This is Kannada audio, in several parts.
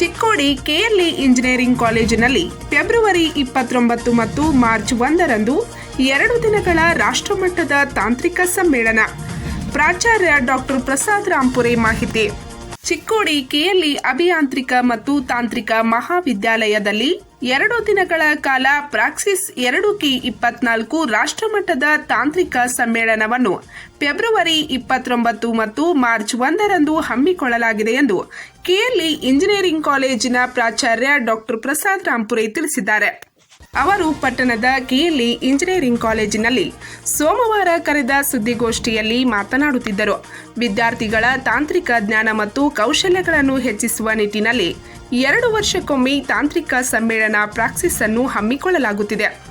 ಚಿಕ್ಕೋಡಿ ಕೆಎಲ್ಇ ಇಂಜಿನಿಯರಿಂಗ್ ಕಾಲೇಜಿನಲ್ಲಿ ಫೆಬ್ರವರಿ ಇಪ್ಪತ್ತೊಂಬತ್ತು ಮತ್ತು ಮಾರ್ಚ್ ಒಂದರಂದು ಎರಡು ದಿನಗಳ ರಾಷ್ಟ್ರಮಟ್ಟದ ತಾಂತ್ರಿಕ ಸಮ್ಮೇಳನ. ಪ್ರಾಚಾರ್ಯ ಡಾಕ್ಟರ್ ಪ್ರಸಾದ್ ರಾಂಪುರೆ ಮಾಹಿತಿ. ಚಿಕ್ಕೋಡಿ ಕೆಎಲ್ಇ ಅಭಿಯಾಂತ್ರಿಕ ಮತ್ತು ತಾಂತ್ರಿಕ ಮಹಾವಿದ್ಯಾಲಯದಲ್ಲಿ ಎರಡು ದಿನಗಳ ಕಾಲ ಪ್ರಾಕ್ಸಿಸ್ ಎರಡು ಕಿ ಇಪ್ಪತ್ನಾಲ್ಕು ರಾಷ್ಟ್ರಮಟ್ಟದ ತಾಂತ್ರಿಕ ಸಮ್ಮೇಳನವನ್ನು ಫೆಬ್ರವರಿ ಇಪ್ಪತ್ತೊಂಬತ್ತು ಮತ್ತು ಮಾರ್ಚ್ ಒಂದರಂದು ಹಮ್ಮಿಕೊಳ್ಳಲಾಗಿದೆ ಎಂದು ಕೆಎಲ್ಇ ಇಂಜಿನಿಯರಿಂಗ್ ಕಾಲೇಜಿನ ಪ್ರಾಚಾರ್ಯ ಡಾಕ್ಟರ್ ಪ್ರಸಾದ್ ರಾಂಪುರೆ ತಿಳಿಸಿದ್ದಾರೆ. ಅವರು ಪಟ್ಟಣದ ಕೆಎಲ್ಇ ಇಂಜಿನಿಯರಿಂಗ್ ಕಾಲೇಜಿನಲ್ಲಿ ಸೋಮವಾರ ಕರೆದ ಸುದ್ದಿಗೋಷ್ಠಿಯಲ್ಲಿ ಮಾತನಾಡುತ್ತಿದ್ದರು. ವಿದ್ಯಾರ್ಥಿಗಳ ತಾಂತ್ರಿಕ ಜ್ಞಾನ ಮತ್ತು ಕೌಶಲ್ಯಗಳನ್ನು ಹೆಚ್ಚಿಸುವ ನಿಟ್ಟಿನಲ್ಲಿ ಎರಡು ವರ್ಷಕ್ಕೊಮ್ಮೆ ತಾಂತ್ರಿಕ ಸಮ್ಮೇಳನ ಪ್ರಾಕ್ಸಿಸ್ ಅನ್ನು ಹಮ್ಮಿಕೊಳ್ಳಲಾಗುತ್ತಿದೆ.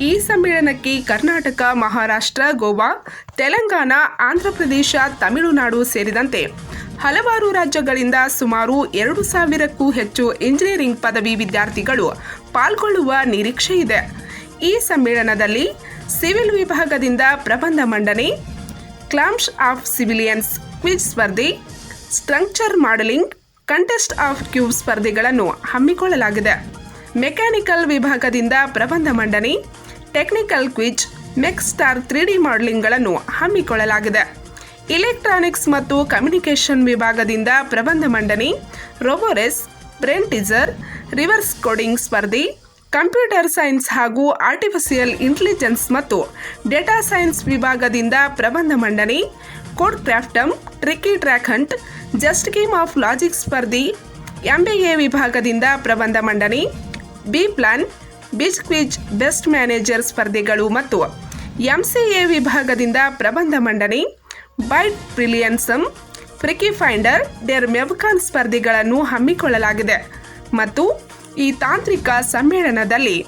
ಈ ಸಮ್ಮೇಳನಕ್ಕೆ ಕರ್ನಾಟಕ, ಮಹಾರಾಷ್ಟ್ರ, ಗೋವಾ, ತೆಲಂಗಾಣ, ಆಂಧ್ರಪ್ರದೇಶ, ತಮಿಳುನಾಡು ಸೇರಿದಂತೆ ಹಲವಾರು ರಾಜ್ಯಗಳಿಂದ ಸುಮಾರು ಎರಡು ಸಾವಿರಕ್ಕೂ ಹೆಚ್ಚು ಇಂಜಿನಿಯರಿಂಗ್ ಪದವಿ ವಿದ್ಯಾರ್ಥಿಗಳು ಪಾಲ್ಗೊಳ್ಳುವ ನಿರೀಕ್ಷೆ ಇದೆ. ಈ ಸಮ್ಮೇಳನದಲ್ಲಿ ಸಿವಿಲ್ ವಿಭಾಗದಿಂದ ಪ್ರಬಂಧ ಮಂಡನೆ ಕ್ಲಾಮ್ಸ್ ಆಫ್ ಸಿವಿಲಿಯನ್ಸ್ ಕ್ವಿಜ್ ಸ್ಪರ್ಧೆ, structure modelling, contest of cube ಸ್ಪರ್ಧೆಗಳನ್ನು ಹಮ್ಮಿಕೊಳ್ಳಲಾಗಿದೆ. ಮೆಕ್ಯಾನಿಕಲ್ ವಿಭಾಗದಿಂದ ಪ್ರಬಂಧ ಮಂಡನೆ, technical quiz, mechstar three D ಮಾಡೆಲಿಂಗ್ಗಳನ್ನು ಹಮ್ಮಿಕೊಳ್ಳಲಾಗಿದೆ. ಇಲೆಕ್ಟ್ರಾನಿಕ್ಸ್ ಮತ್ತು ಕಮ್ಯುನಿಕೇಷನ್ ವಿಭಾಗದಿಂದ ಪ್ರಬಂಧ ಮಂಡನೆ, robo race brain teaser reverse coding ಸ್ಪರ್ಧೆ, ಕಂಪ್ಯೂಟರ್ ಸೈನ್ಸ್ ಹಾಗೂ ಆರ್ಟಿಫಿಷಿಯಲ್ ಇಂಟೆಲಿಜೆನ್ಸ್ ಮತ್ತು ಡೇಟಾ ಸೈನ್ಸ್ ವಿಭಾಗದಿಂದ ಪ್ರಬಂಧ ಮಂಡನೆ, code ಕ್ರಾಫ್ಟಮ್ tricky track hunt, just game of logic ಸ್ಪರ್ಧೆ, ಎಂಬಿಎ ವಿಭಾಗದಿಂದ ಪ್ರಬಂಧ ಮಂಡನೆ, ಬಿ ಪ್ಲಾನ್ ಬಿಚ್ ಕ್ವಿಜ್ ಬೆಸ್ಟ್ ಮ್ಯಾನೇಜರ್ ಸ್ಪರ್ಧೆಗಳು ಮತ್ತು ಎಂಸಿಎ ವಿಭಾಗದಿಂದ ಪ್ರಬಂಧ ಮಂಡನೆ, ಬೈಟ್ ಬ್ರಿಲಿಯನ್ಸಮ್ ಫ್ರಿಕಿ ಫೈಂಡರ್, ಡೆರ್ ಮೆಬ್ಕಾನ್ ಸ್ಪರ್ಧೆಗಳನ್ನು ಹಮ್ಮಿಕೊಳ್ಳಲಾಗಿದೆ. ಮತ್ತು ಈ ತಾಂತ್ರಿಕ ಸಮ್ಮೇಳನದಲ್ಲಿ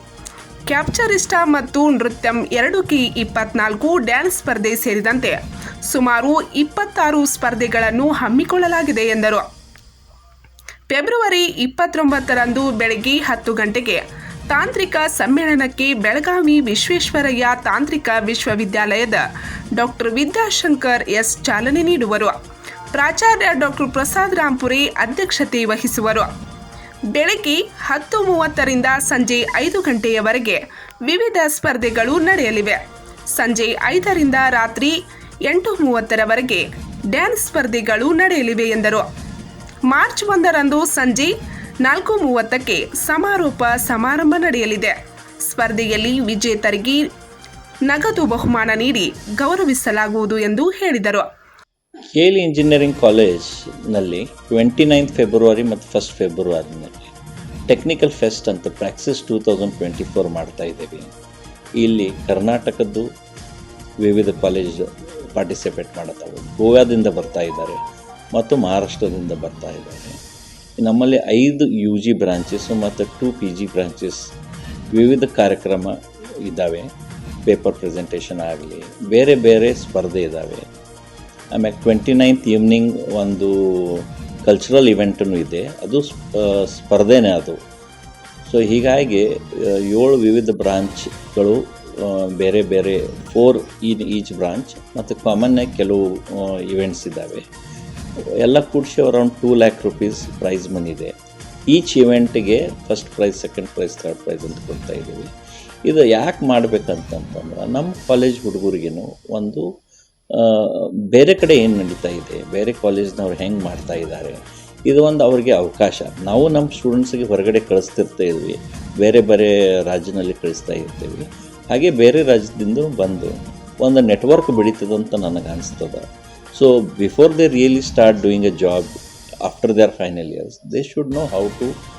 ಕ್ಯಾಪ್ಚರಿಸ್ಟ ಮತ್ತು ನೃತ್ಯಂ ಎರಡು ಕಿ ಇಪ್ಪತ್ನಾಲ್ಕು ಡ್ಯಾನ್ಸ್ ಸ್ಪರ್ಧೆ ಸೇರಿದಂತೆ ಸುಮಾರು ಇಪ್ಪತ್ತಾರು ಸ್ಪರ್ಧೆಗಳನ್ನು ಹಮ್ಮಿಕೊಳ್ಳಲಾಗಿದೆ ಎಂದರು. ಫೆಬ್ರವರಿ ಇಪ್ಪತ್ತೊಂಬತ್ತರಂದು ಬೆಳಗ್ಗೆ ಹತ್ತು ಗಂಟೆಗೆ ತಾಂತ್ರಿಕ ಸಮ್ಮೇಳನಕ್ಕೆ ಬೆಳಗಾವಿ ವಿಶ್ವೇಶ್ವರಯ್ಯ ತಾಂತ್ರಿಕ ವಿಶ್ವವಿದ್ಯಾಲಯದ ಡಾಕ್ಟರ್ ವಿದ್ಯಾಶಂಕರ್ ಎಸ್ ಚಾಲನೆ ನೀಡುವರು. ಪ್ರಾಚಾರ್ಯ ಡಾಕ್ಟರ್ ಪ್ರಸಾದ್ ರಾಂಪುರಿ ಅಧ್ಯಕ್ಷತೆ ವಹಿಸುವರು. ಬೆಳಗ್ಗೆ ಹತ್ತು ಮೂವತ್ತರಿಂದ ಸಂಜೆ ಐದು ಗಂಟೆಯವರೆಗೆ ವಿವಿಧ ಸ್ಪರ್ಧೆಗಳು ನಡೆಯಲಿವೆ. ಸಂಜೆ ಐದರಿಂದ ರಾತ್ರಿ ಎಂಟು ಮೂವತ್ತರವರೆಗೆ ಡ್ಯಾನ್ಸ್ ಸ್ಪರ್ಧೆಗಳು ನಡೆಯಲಿವೆ ಎಂದರು. ಮಾರ್ಚ್ ಒಂದರಂದು ಸಂಜೆ ನಾಲ್ಕು ಮೂವತ್ತಕ್ಕೆ ಸಮಾರೋಪ ಸಮಾರಂಭ ನಡೆಯಲಿದೆ. ಸ್ಪರ್ಧೆಯಲ್ಲಿ ವಿಜೇತರಿಗೆ ನಗದು ಬಹುಮಾನ ನೀಡಿ ಗೌರವಿಸಲಾಗುವುದು ಎಂದು ಹೇಳಿದರು. ಕೇಲಿ ಇಂಜಿನಿಯರಿಂಗ್ ಕಾಲೇಜ್ನಲ್ಲಿ ಟ್ವೆಂಟಿ ನೈನ್ತ್ ಫೆಬ್ರವರಿ ಮತ್ತು ಫಸ್ಟ್ ಫೆಬ್ರವರಿನಲ್ಲಿ ಟೆಕ್ನಿಕಲ್ ಫೆಸ್ಟ್ ಅಂತ Praxis two thousand twenty four ಮಾಡ್ತಾ ಇದ್ದೀವಿ. ಇಲ್ಲಿ ಕರ್ನಾಟಕದ್ದು ವಿವಿಧ ಕಾಲೇಜ್ ಪಾರ್ಟಿಸಿಪೇಟ್ ಮಾಡುತ್ತವೆ ಗೋವಾದಿಂದ ಬರ್ತಾ ಇದ್ದಾರೆ ಮತ್ತು ಮಹಾರಾಷ್ಟ್ರದಿಂದ ಬರ್ತಾ ಇದ್ದಾರೆ. ನಮ್ಮಲ್ಲಿ ಐದು ಯು ಜಿ ಬ್ರಾಂಚಸ್ಸು ಮತ್ತು ಟು ಪಿ ಜಿ ಬ್ರಾಂಚಸ್ ವಿವಿಧ ಕಾರ್ಯಕ್ರಮ ಇದ್ದಾವೆ. ಪೇಪರ್ ಪ್ರೆಸೆಂಟೇಷನ್ ಆಗಲಿ, ಬೇರೆ ಬೇರೆ ಸ್ಪರ್ಧೆ ಇದ್ದಾವೆ. ಆಮೇಲೆ ಟ್ವೆಂಟಿ ನೈನ್ತ್ ಈವ್ನಿಂಗ್ ಒಂದು ಕಲ್ಚರಲ್ ಇವೆಂಟೂ ಇದೆ. ಅದು ಸ್ಪ- ಸ್ಪರ್ಧೆನೇ ಅದು. ಸೊ ಹೀಗಾಗಿ ಏಳು ವಿವಿಧ ಬ್ರಾಂಚ್ಗಳು ಬೇರೆ ಬೇರೆ ಫೋರ್ ಇನ್ ಈಚ್ ಬ್ರಾಂಚ್ ಮತ್ತು ಕಾಮನ್ನಾಗಿ ಕೆಲವು ಇವೆಂಟ್ಸ್ ಇದ್ದಾವೆ. ಎಲ್ಲ ಕೂಡಿಸಿ around two lakh rupees prize money ಇದೆ. Each ಇವೆಂಟಿಗೆ first prize second prize third prize ಅಂತ ಕೊಡ್ತಾ ಇದ್ದೀವಿ. ಇದು ಯಾಕೆ ಮಾಡ್ಬೇಕಂತಂತಂದ್ರೆ ನಮ್ಮ ಕಾಲೇಜ್ ಹುಡುಗರಿಗೇನು ಒಂದು ಬೇರೆ ಕಡೆ ಏನು ನಡೀತಾ ಇದೆ? ಬೇರೆ ಕಾಲೇಜ್ನವ್ರು ಹೆಂಗೆ ಮಾಡ್ತಾ ಇದ್ದಾರೆ? ಇದು ಒಂದು ಅವ್ರಿಗೆ ಅವಕಾಶ. ನಾವು ನಮ್ಮ ಸ್ಟೂಡೆಂಟ್ಸಿಗೆ ಹೊರಗಡೆ ಕಳಿಸ್ತಿರ್ತಾ ಇದ್ವಿ. ಬೇರೆ ಬೇರೆ ರಾಜ್ಯದಲ್ಲಿ ಕಳಿಸ್ತಾ ಇರ್ತೀವಿ. ಹಾಗೆ ಬೇರೆ ರಾಜ್ಯದಿಂದ ಬಂದು ಒಂದು ನೆಟ್ವರ್ಕ್ ಬೆಳೀತದೆ ಅಂತ ನನಗೆ ಅನಿಸ್ತದೆ. So before they really start doing a job after their final years they should know how to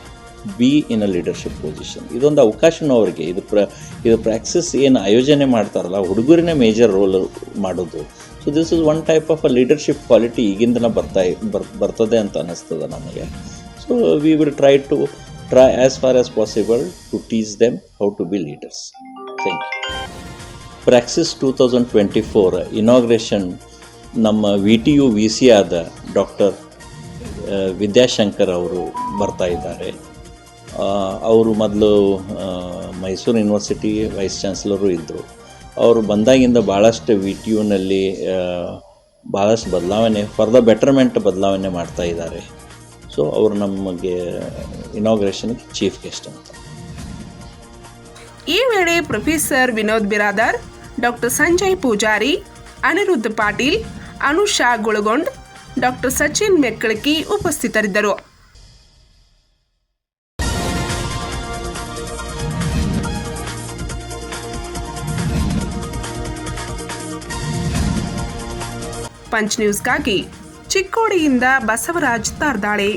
be in a leadership position ಇದೊಂದು ಅವಕಾಶನೂ ಅವರಿಗೆ. ಇದು ಪ್ರ, ಇದು ಪ್ರಾಕ್ಸಿಸ್ ಏನು ಆಯೋಜನೆ ಮಾಡ್ತಾರಲ್ಲ ಹುಡುಗರನ್ನೇ ಮೇಜರ್ ರೋಲ್ ಮಾಡೋದು. So this is one type of a leadership quality ಈಗಿಂದನ ಬರ್ತಾ, ಬರ್, ಬರ್ತದೆ ಅಂತ ಅನ್ನಿಸ್ತದೆ ನಮಗೆ. So we will try to try as far as possible to teach them how to be leaders thank you Praxis two thousand twenty four inauguration ನಮ್ಮ V T U V C ಆದ ಡಾಕ್ಟರ್ ವಿದ್ಯಾಶಂಕರ್ ಅವರು ಬರ್ತಾ ಇದ್ದಾರೆ. ಅವರು ಮೊದಲು ಮೈಸೂರು ಯೂನಿವರ್ಸಿಟಿ ವೈಸ್ ಚಾನ್ಸಲರು ಇದ್ದರು ಅವರು ಬಂದಾಗಿಂದ ಭಾಳಷ್ಟು ವಿ ಟಿ ಯುನಲ್ಲಿ ಭಾಳಷ್ಟು ಬದಲಾವಣೆ ಫಾರ್ ದ ಬೆಟರ್ಮೆಂಟ್ ಬದಲಾವಣೆ ಮಾಡ್ತಾ ಇದ್ದಾರೆ. ಸೊ ಅವರು ನಮಗೆ ಇನಾಗ್ರೇಷನ್ಗೆ ಚೀಫ್ ಗೆಸ್ಟ್ ಅಂತ. ಈ ವೇಳೆ professor Vinod Biradar doctor Sanjay Pujari, Aniruddha Patil, Anusha Gulagond doctor Sachin Mekkalaki ಉಪಸ್ಥಿತರಿದ್ದರು. ಪಂಚ್ ನ್ಯೂಸ್ಗಾಗಿ ಚಿಕ್ಕೋಡಿಯಿಂದ ಬಸವರಾಜ್ ತಾರ್ದಾಳೆ.